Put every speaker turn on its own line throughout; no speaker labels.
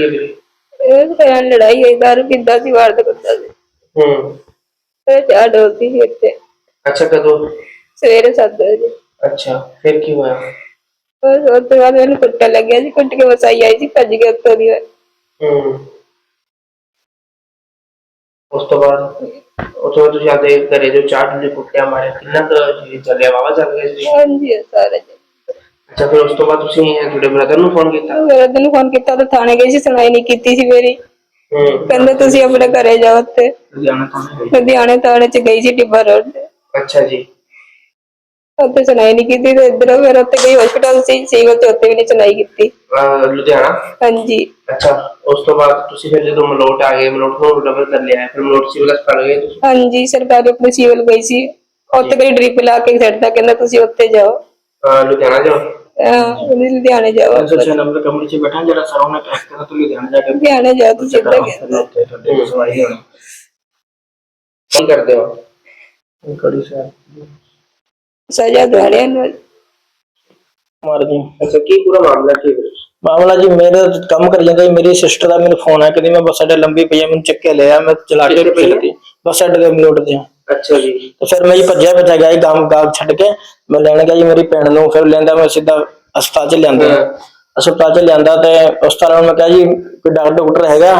ਰੋਜ਼ ਕਰਨ ਲੜਾਈ ਹੋਈ ਦਾਰੂ ਪੀਂਦਾ ਸੀ ਵਾਰਦ ਕਰਦਾ ਸੀ।
ਹੂੰ।
ਫਿਰ ਚਾਹ ਡੋਲਦੀ ਸੀ ਇੱਥੇ।
ਅੱਛਾ ਕਦੋਂ?
ਸਵੇਰੇ 7 ਵਜੇ।
ਅੱਛਾ ਫਿਰ ਕੀ ਹੋਇਆ?
ਉਸ ਉਸ ਤੋਂ ਬਾਅਦ ਮੈਨੂੰ ਕੁੱਟਣ ਲੱਗਿਆ ਸੀ ਕੁੱਟ ਕੇ ਵਸਾਈ ਆਈ ਸੀ ਭੱਜ ਕੇ ਉੱਤੋਂ ਦੀ।
ਹੂੰ। ਉਸ ਤੋਂ ਬਾਅਦ ਉਸ ਤੋਂ ਬਾਅਦ ਤੁਸੀਂ ਆਦੇ ਘਰੇ ਜੋ ਚਾਟ ਦੇ ਕੁੱਟਿਆ ਮਾਰਿਆ ਕਿੰਨਾ ਕੁ ਜੀ ਚੱਲਿਆ ਵਾਵਾ ਚੱਲ ਗਿਆ ਸੀ?
ਹਾਂਜੀ ਸਾਰੇ
ਅੱਛਾ ਫਿਰ ਉਸ ਤੋਂ ਬਾਅਦ ਤੁਸੀਂ ਤੁਹਾਡੇ ਬ੍ਰਦਰ ਨੂੰ ਫੋਨ ਕੀਤਾ?
ਮੇਰਾ ਦਿਨ ਫੋਨ ਕੀਤਾ ਤਾਂ ਥਾਣੇ ਗਈ ਸੀ ਸੁਣਾਈ ਨਹੀਂ ਕੀਤੀ ਸੀ ਮੇਰੀ।
ਹੂੰ।
ਕਹਿੰਦੇ ਤੁਸੀਂ ਆਪਣੇ ਘਰੇ ਜਾਓ ਉੱਥੇ।
ਲੁਧਿਆਣਾ ਤੋਂ
ਲੁਧਿਆਣੇ ਥਾਣੇ ਚ ਗਈ ਸੀ ਟਿੱਬਾ ਰੋਡ ਤੇ।
ਅੱਛਾ ਜੀ।
ਉੱਥੇ ਸੁਣਾਈ ਨਹੀਂ ਕੀਤੀ ਤੇ ਇੱਧਰ ਫਿਰ ਉੱਥੇ ਗਈ ਹਸਪੀਟਲ ਸੀ ਸਿਵਲ ਤੇ ਉੱਥੇ ਵੀ ਨਹੀਂ ਸੁਣਾਈ ਕੀਤੀ।
ਅਹ ਲੁਧਿਆਣਾ?
ਹਾਂਜੀ।
ਅੱਛਾ ਉਸ ਤੋਂ ਬਾਅਦ ਤੁਸੀਂ ਫਿਰ ਜਦੋਂ ਮਲੋਟ ਆ ਗਏ ਮਲੋਟ ਨੂੰ ਡਬਲ ਕਰ ਲਿਆ ਫਿਰ ਮਲੋਟ ਸਿਵਲ ਹਸਪਤਾਲ ਗਏ ਤੁਸੀਂ?
ਹਾਂਜੀ ਸਰਕਾਰੀ ਆਪਣੀ ਸਿਵਲ ਗਈ ਸੀ। ਉੱਥੇ ਕੋਈ ਡ੍ਰਿਪ ਲਾ ਕੇ ਛੱਡਦਾ ਕਹਿੰਦਾ ਤੁਸੀਂ ਉੱਥੇ ਜਾਓ।
ਅਹ ਲੁਧਿਆਣਾ ਜਾਓ?
ਅਹ ਉਹਨੇ ਲੁਧਿਆਣੇ ਜਾਓ।
ਅੱਛਾ ਨੰਬਰ ਕਮਰੇ 'ਚ ਬੈਠਾ ਜਿਹੜਾ ਸਰ ਉਹਨੇ ਪੈਕ ਕਰਨਾ ਤੂੰ ਲੁਧਿਆਣਾ ਜਾ ਕੇ
ਲੁਧਿਆਣੇ ਜਾਓ ਤੁਸੀਂ ਇੱਦਾਂ ਕਹਿੰਦਾ
ਉੱਥੇ ਤੁਹਾਡੇ ਕੋਲ ਸਵਾਈ ਹੋਣੀ।
ਕੀ ਕਰਦੇ ਹੋ?
ਕੜੀ ਸਰ
ਸਜ਼ਾ ਦਵਾੜਿਆ ਨੂੰ
ਮਾਰ ਜੀ
ਅੱਛਾ ਕੀ ਪੂਰਾ ਮਾਮਲਾ ਕੀ
ਮਾਮਲਾ ਜੀ ਮੇਰੇ ਕੰਮ ਕਰ ਜਾਂਦਾ ਜੀ ਮੇਰੀ ਸਿਸਟਰ ਦਾ ਮੈਨੂੰ ਫੋਨ ਆਇਆ ਕਹਿੰਦੀ ਮੈਂ ਬੱਸ ਅੱਡੇ ਲੰਬੀ ਪਈ ਆ ਮੈਨੂੰ ਚੱਕ ਕੇ ਲਿਆ ਮੈਂ ਚਲਾ ਕੇ
ਕਿੱਥੇ ਪਈ ਆ?
ਬੱਸ ਅੱਡੇ ਦੇ ਮਲੋਟ ਤੇ
ਅੱਛਾ ਜੀ
ਤੇ ਫਿਰ ਮੈਂ ਜੀ ਭੱਜਿਆ ਭੱਜਿਆ ਗਿਆ ਜੀ ਗਾਮ ਗਾਮ ਛੱਡ ਕੇ ਮੈਂ ਲੈਣ ਗਿਆ ਜੀ ਮੇਰੀ ਭੈਣ ਨੂੰ ਫਿਰ ਲੈਂਦਾ ਮੈਂ ਸਿੱਧਾ ਹਸਪਤਾਲ ਚ ਲਿਆਂਦਾ
ਹਾਂ।
ਹਸਪਤਾਲ ਚ ਲਿਆਂਦਾ ਤੇ ਉਸ ਤਰ੍ਹਾਂ ਮੈਂ ਕਿਹਾ ਜੀ ਕੋਈ ਡਾਕਟਰ ਡਾਕਟਰ ਹੈਗਾ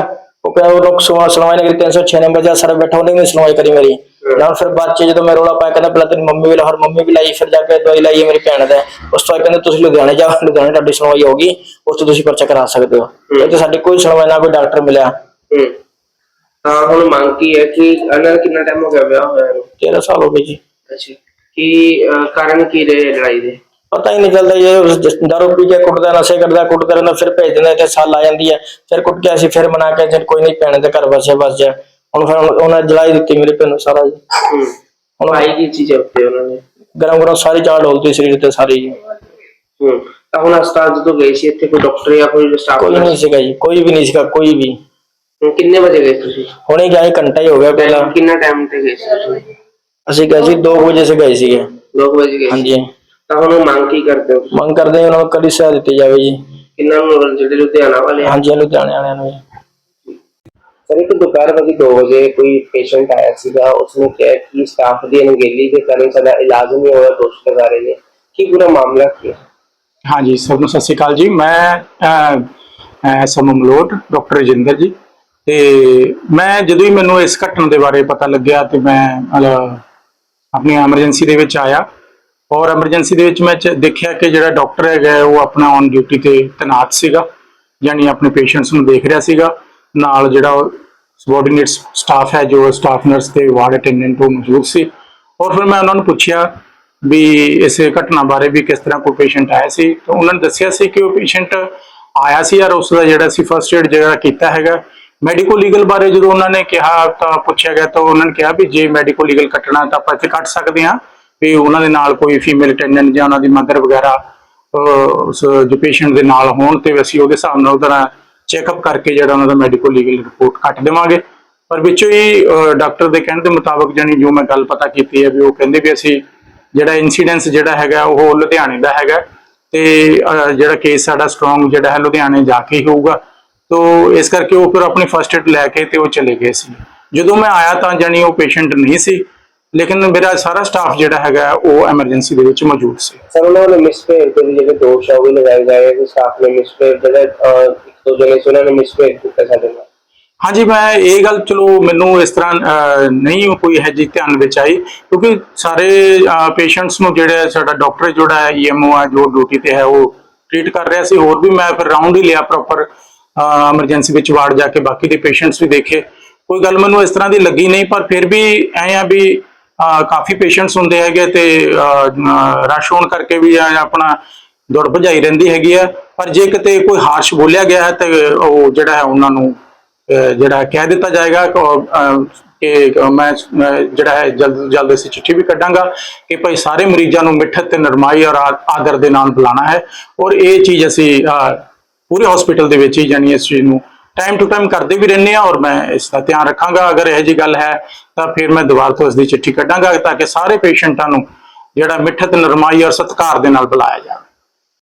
ਉਹ ਕਹਿੰਦਾ ਉਹ ਲੋਕ ਸੁਣਾ ਸੁਣਵਾਈ ਨਹੀਂ ਕਰੀ 306 ਨੰਬਰ ਜਾ ਸਰ ਬੈਠਾ ਉਹਨੇ ਵੀ ਨੀ ਸੁਣਵਾਈ ਕਰੀ ਮੇਰੀ ਨਾਲ ਫਿਰ ਬਾਅਦ ਚ ਜਦੋਂ ਮੈਂ ਰੋਲਾ ਪਾਇਆ ਕਹਿੰਦਾ ਪਹਿਲਾਂ ਤੇਰੀ ਮੰਮੀ ਵੀ ਲਾਹੌਰ ਮੰਮੀ ਵੀ ਲਾਈ ਫਿਰ ਜਾ ਕੇ ਦਵਾਈ ਲਾਈ ਹੈ ਮੇਰੀ ਭੈਣ ਦਾ। ਉਸ ਤੋਂ ਬਾਅਦ ਕਹਿੰਦੇ ਤੁਸੀਂ ਲੁਧਿਆਣੇ ਜਾਓ ਲੁਧਿਆਣੇ ਤੁਹਾਡੀ ਸੁਣਵਾਈ ਹੋਗੀ ਉਸ ਤੋਂ ਤੁਸੀਂ ਪਰਚਾ ਕਰਾ ਸਕਦੇ ਹੋ। ਇੱਥੇ ਸਾਡੀ ਕੋਈ ਸੁਣਵਾਈ ਨਾ ਕੋਈ ਡਾਕਟਰ ਮਿਲਿਆ।
ਹੂੰ। ਤਾਂ ਹੁਣ ਮੰਗ ਕੀ ਹੈ ਕਿ ਦਾ ਕਿੰਨਾ ਟਾਈਮ ਹੋ ਗਿਆ ਵਿਆਹ ਹੋਇਆ ਨੂੰ?
13 ਸਾਲ ਹੋ ਗਏ ਜੀ।
ਅੱਛਾ। ਕੀ ਕਾਰਨ ਕੀ ਰਹੇ ਲੜਾਈ ਦੇ?
ਪਤਾ ਹੀ ਨਹੀਂ ਚੱਲਦਾ ਇਹ ਦਾਰੂ ਪੀ ਕੇ ਕੁੱਟਦਾ ਨਸ਼ੇ ਕਰਦਾ ਕੁੱਟਦਾ ਰਹਿੰਦਾ ਫਿਰ ਭੇਜ ਦਿੰਦਾ ਤੇ ਸਾਲ ਆ ਜਾਂਦੀ ਹੈ ਫਿਰ ਕੁੱਟ ਕੇ ਅਸੀਂ ਫਿਰ ਮਨਾ ਕੇ ਚੱਲ ਕੋਈ ਨਹੀਂ ਭੈਣ ਦੇ ਘਰ ਵਸੇ ਬਸ ਜਾ। ਹੁਣ ਫਿਰ ਉਹਨਾਂ ਨੇ ਜਲਾਈ ਦਿੱਤੀ ਮੇਰੇ ਭੈਣ ਨੂੰ ਸਾਰਾ ਜੀ।
ਹੂੰ। ਹੁਣ ਆਈ ਕੀ ਚੀਜ਼ ਉੱਤੇ ਉਹਨਾਂ ਨੇ?
ਗਰਮ ਗਰਮ ਸਾਰੀ ਚਾਲ ਡੋਲਦੀ ਸਰੀਰ ਤੇ ਸਾਰੀ ਜੀ।
ਹੂੰ। ਤਾਂ ਹੁਣ ਹਸਪਤਾਲ ਜਦੋਂ ਗਏ ਸੀ ਇੱਥੇ ਕੋਈ ਡਾਕਟਰ ਜਾਂ ਕੋਈ ਸਟਾਫ
ਕੋਈ ਨਹੀਂ ਸੀਗਾ ਜੀ ਕੋਈ ਵੀ ਨਹੀਂ ਸੀਗਾ ਕੋਈ ਵੀ।
ਕਿੰਨੇ ਵਜੇ ਗਏ ਤੁਸੀਂ?
ਹੁਣੇ ਘੰਟਾ ਹੀ ਹੋ ਗਿਆ ਪਹਿਲਾਂ।
ਕਿੰਨਾ ਟਾਈਮ ਤੇ ਗਏ ਸੀ ਤੁਸੀਂ?
ਅਸੀਂ ਗਏ ਸੀ 2 ਵਜੇ ਸੇ ਗਏ ਸੀਗੇ।
2 ਵਜੇ ਗਏ ਸੀ।
ਹਾਂਜੀ।
ਤਾਂ ਹੁਣ ਮੰਗ ਕੀ ਕਰਦੇ ਹੋ?
ਮੰਗ ਕਰਦੇ ਹਾਂ ਉਹਨਾਂ ਨੂੰ ਕਦੀ ਸਹਾਇਤਾ ਦਿੱਤੀ ਜਾਵੇ ਜੀ।
ਕਿੰਨਾਂ ਨੂੰ ਜਿਹੜੇ ਲੁਧਿਆਣਾ ਵਾਲੇ ਆ?
ਹਾਂਜੀ ਲੁਧਿਆਣੇ ਵਾਲਿਆਂ ਨੂੰ ਜੀ।
ਸਰ, ਇੱਕ ਦੁਪਹਿਰ ਵਜੇ 2 ਵਜੇ ਕੋਈ ਪੇਸ਼ੈਂਟ ਆਇਆ ਸੀਗਾ, ਉਸਨੇ ਕਿਹਾ ਕਿ ਸਟਾਫ ਦੀ ਅਣਗਹਿਲੀ ਦੇ ਕਾਰਨ ਸਾਡਾ ਇਲਾਜ ਨਹੀਂ ਹੋਇਆ, ਦੋਸ਼ ਲਗਾ ਰਹੇ ਨੇ। ਕੀ ਪੂਰਾ ਮਾਮਲਾ ਕੀ ਹੈ?
ਹਾਂਜੀ ਸਭ ਨੂੰ ਸਤਿ ਸ਼੍ਰੀ ਅਕਾਲ ਜੀ। ਮੈਂ ਐਸਐਮ ਡਾਕਟਰ ਰਜਿੰਦਰ ਜੀ। ਤੇ ਮੈਂ ਜਦੋਂ ਹੀ ਮੈਨੂੰ ਇਸ ਘਟਨਾ ਦੇ ਬਾਰੇ ਪਤਾ ਲੱਗਿਆ ਤੇ ਮੈਂ ਆਪਣੀ ਐਮਰਜੈਂਸੀ ਦੇ ਵਿੱਚ ਆਇਆ। ਔਰ ਐਮਰਜੈਂਸੀ ਦੇ ਵਿੱਚ ਮੈਂ ਦੇਖਿਆ ਕਿ ਜਿਹੜਾ ਡਾਕਟਰ ਹੈਗਾ, ਉਹ ਆਪਣਾ ਔਨ ਡਿਊਟੀ ਤੇ ਤੈਨਾਤ ਸੀਗਾ, ਯਾਨੀ ਆਪਣੇ ਪੇਸ਼ੈਂਟਸ ਨੂੰ ਦੇਖ ਰਿਹਾ ਸੀਗਾ। ਨਾਲ ਜਿਹੜਾ ਸਬੋਰਡੀਨੇਟ ਸਟਾਫ ਹੈ, ਜੋ ਸਟਾਫ ਨਰਸ ਤੇ ਵਾਰਡ ਅਟੈਂਡੈਂਟ ਉਹ ਮੌਜੂਦ ਸੀ। ਔਰ ਫਿਰ ਮੈਂ ਉਹਨਾਂ ਨੂੰ ਪੁੱਛਿਆ ਵੀ ਇਸ ਘਟਨਾ ਬਾਰੇ ਵੀ ਕਿਸ ਤਰ੍ਹਾਂ ਕੋਈ ਪੇਸ਼ੈਂਟ ਆਇਆ ਸੀ। ਤਾਂ ਉਹਨਾਂ ਨੇ ਦੱਸਿਆ ਸੀ ਕਿ ਉਹ ਪੇਸ਼ੈਂਟ ਆਇਆ ਸੀ ਔਰ ਉਸ ਦਾ ਜਿਹੜਾ ਸੀ ਫਰਸਟ ਏਡ ਜਿਹੜਾ ਕੀਤਾ ਹੈਗਾ। ਮੈਡੀਕੋ ਲੀਗਲ ਬਾਰੇ ਜਦੋਂ ਉਹਨਾਂ ਨੇ ਕਿਹਾ ਤਾਂ ਪੁੱਛਿਆ ਗਿਆ ਤਾਂ ਉਹਨਾਂ ਨੇ ਕਿਹਾ ਵੀ ਜੇ ਮੈਡੀਕੋ ਲੀਗਲ ਕੱਟਣਾ ਤਾਂ ਆਪਾਂ ਇੱਥੇ ਕੱਟ ਸਕਦੇ ਹਾਂ ਵੀ ਉਹਨਾਂ ਦੇ ਨਾਲ ਕੋਈ ਫੀਮੇਲ ਅਟੈਂਡੈਂਟ ਜਾਂ ਉਹਨਾਂ ਦੀ ਮਦਰ ਵਗੈਰਾ ਉਸ ਜੋ ਪੇਸ਼ੈਂਟ ਦੇ ਨਾਲ ਹੋਣ ਤੇ ਅਸੀਂ ਉਹਦੇ ਹਿਸਾਬ ਨਾਲ ਉਹਦਾ ਚੈੱਕਅਪ ਕਰਕੇ ਜਿਹੜਾ ਉਹਨਾਂ ਦਾ ਮੈਡੀਕੋ ਲੀਗਲ ਰਿਪੋਰਟ ਕੱਟ ਦੇਵਾਂਗੇ। ਪਰ ਵਿੱਚੋਂ ਹੀ ਡਾਕਟਰ ਦੇ ਕਹਿਣ ਦੇ ਮੁਤਾਬਕ ਜਾਨੀ ਜੋ ਮੈਂ ਗੱਲ ਪਤਾ ਕੀਤੀ ਹੈ ਵੀ ਉਹ ਕਹਿੰਦੇ ਵੀ ਅਸੀਂ ਜਿਹੜਾ ਇਨਸੀਡੈਂਸ ਜਿਹੜਾ ਹੈਗਾ ਉਹ ਲੁਧਿਆਣੇ ਦਾ ਹੈਗਾ। ਤੇ ਜਿਹੜਾ ਕੇਸ ਸਾਡਾ ਸਟਰੋਂਗ ਜਿਹੜਾ ਹੈ ਲੁਧਿਆਣੇ ਜਾ ਕੇ ਹੀ ਹੋਊਗਾ। ਤੋ ਇਸ ਕਰਕੇ ਉਹ ਫਿਰ ਆਪਣੀ ਫਰਸਟ ਏਡ ਲੈ ਕੇ ਤੇ ਉਹ ਚਲੇ ਗਏ ਸੀ। ਜਦੋਂ ਮੈਂ ਆਇਆ ਤਾਂ ਜਾਨੀ ਉਹ ਪੇਸ਼ੈਂਟ ਨਹੀਂ ਸੀ। ਲੇਕਿਨ ਮੇਰਾ ਸਾਰਾ ਸਟਾਫ ਜਿਹੜਾ ਹੈਗਾ ਉਹ ਐਮਰਜੈਂਸੀ ਦੇ ਵਿੱਚ ਮੌਜੂਦ ਸੀ।
ਸਰ ਉਹਨਾਂ ਨੇ ਮਿਸਪੇਅਰ ਦੇ ਜਿਹੜੇ ਦੋਸ਼ ਆ ਉਹ ਵੀ ਲਗਾਏ ਰਹੇ ਕਿ ਸਟਾਫ ਨੇ ਮਿਸਪੇਅਰ ਜਿਹੜੇ ਇੱਕ ਦੋ ਜਣੇ ਸੀ ਉਹਨਾਂ ਨੇ ਮਿਸਪੇਅਰ ਕੀਤਾ ਸਾਡੇ ਨਾਲ।
ਹਾਂਜੀ ਮੈਂ ਇਹ ਗੱਲ ਚਲੋ ਮੈਨੂੰ ਇਸ ਤਰ੍ਹਾਂ ਨਹੀਂ ਕੋਈ ਹੈ ਜੀ ਧਿਆਨ ਵਿੱਚ ਆਈ ਕਿਉਂਕਿ ਸਾਰੇ ਪੇਸ਼ੈਂਟਸ ਨੂੰ ਜਿਹੜਾ ਸਾਡਾ ਡਾਕਟਰ ਜਿਹੜਾ ਹੈ ਈਐਮਓ ਆ ਜੋ ਡਿਊਟੀ ਤੇ ਹੈ ਉਹ ਟ੍ਰੀਟ ਕਰ ਰਿਹਾ ਸੀ। ਹੋਰ ਵੀ ਮੈਂ ਫਿਰ ਰਾਉਂਡ ਹੀ ਲਿਆ ਪ੍ਰੋਪਰ ਐਮਰਜੈਂਸੀ ਵਿੱਚ ਵਾਰਡ ਜਾ ਕੇ ਬਾਕੀ ਦੇ ਪੇਸ਼ੈਂਟਸ ਵੀ ਦੇਖੇ। ਕੋਈ ਗੱਲ ਮੈਨੂੰ ਇਸ ਤਰ੍ਹਾਂ ਦੀ ਲੱਗੀ ਨਹੀਂ ਪਰ ਫਿਰ ਵੀ ਐ ਆ ਵੀ ਕਾਫੀ ਪੇਸ਼ੈਂਟਸ ਹੁੰਦੇ ਹੈਗੇ ਤੇ ਰਸ਼ ਹੋਣ ਕਰਕੇ ਵੀ ਆਪਣਾ ਦੌੜ ਭਜਾਈ ਰਹਿੰਦੀ ਹੈਗੀ ਆ। ਪਰ ਜੇ ਕਿਤੇ ਕੋਈ ਹਾਰਸ਼ ਬੋਲਿਆ ਗਿਆ ਹੈ ਤੇ ਉਹ ਜਿਹੜਾ ਹੈ ਉਹਨਾਂ ਨੂੰ ਜਿਹੜਾ ਕਹਿ ਦਿੱਤਾ ਜਾਏਗਾ। ਕਿ ਮੈਂ ਜਿਹੜਾ ਹੈ ਜਲਦ ਤੋਂ ਜਲਦ ਅਸੀਂ ਚਿੱਠੀ ਵੀ ਕੱਢਾਂਗਾ ਕਿ ਭਾਈ ਸਾਰੇ ਮਰੀਜ਼ਾਂ ਨੂੰ ਮਿੱਠਤ ਤੇ ਨਰਮਾਈ ਔਰ ਆ- ਆਦਰ ਦੇ ਨਾਲ ਬੁਲਾਣਾ ਹੈ। ਔਰ ਇਹ ਚੀਜ਼ ਅਸੀਂ ਪੂਰੇ ਹਸਪੀਟਲ ਦੇ ਵਿੱਚ ਹੀ ਜਾਨੀ ਇਸ ਚੀਜ਼ ਨੂੰ ਟਾਈਮ ਟੂ ਟਾਈਮ ਕਰਦੇ ਵੀ ਰਹਿੰਦੇ ਆ ਔਰ ਮੈਂ ਇਸ ਦਾ ਧਿਆਨ ਰੱਖਾਂਗਾ। ਅਗਰ ਇਹੋ ਜੀ ਗੱਲ ਹੈ, ਤਾਂ ਫਿਰ ਮੈਂ ਦੁਬਾਰਾ ਤੋਂ ਇਸ ਦੀ ਚਿੱਠੀ ਕੱਢਾਂਗਾ ਤਾਂ ਕਿ ਸਾਰੇ ਪੇਸ਼ੈਂਟਾਂ ਨੂੰ ਜਿਹੜਾ ਮਿੱਠਤ, ਨਰਮਾਈ ਔਰ ਸਤਿਕਾਰ ਦੇ ਨਾਲ ਬੁਲਾਇਆ ਜਾਵੇ।